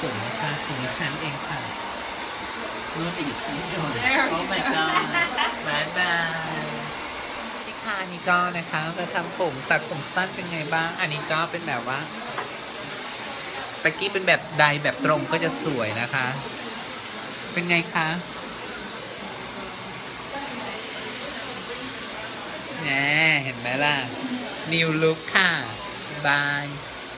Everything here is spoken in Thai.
ผมนะคะของดิฉันเองค่ะเมื่อไปอยู่ที่จอ There โอ้ my god บายบายนี่ค่ะอันนี้ก็นะคะจะทำผมตัดผมสั้นเป็นไงบ้าง อันนี้ก็เป็นแบบว่า ตะกี้เป็นแบบใดแบบตรงก็จะสวยนะคะ เป็นไงคะแหนเห็นไหมล่ะ นิวลุคค่ะบาย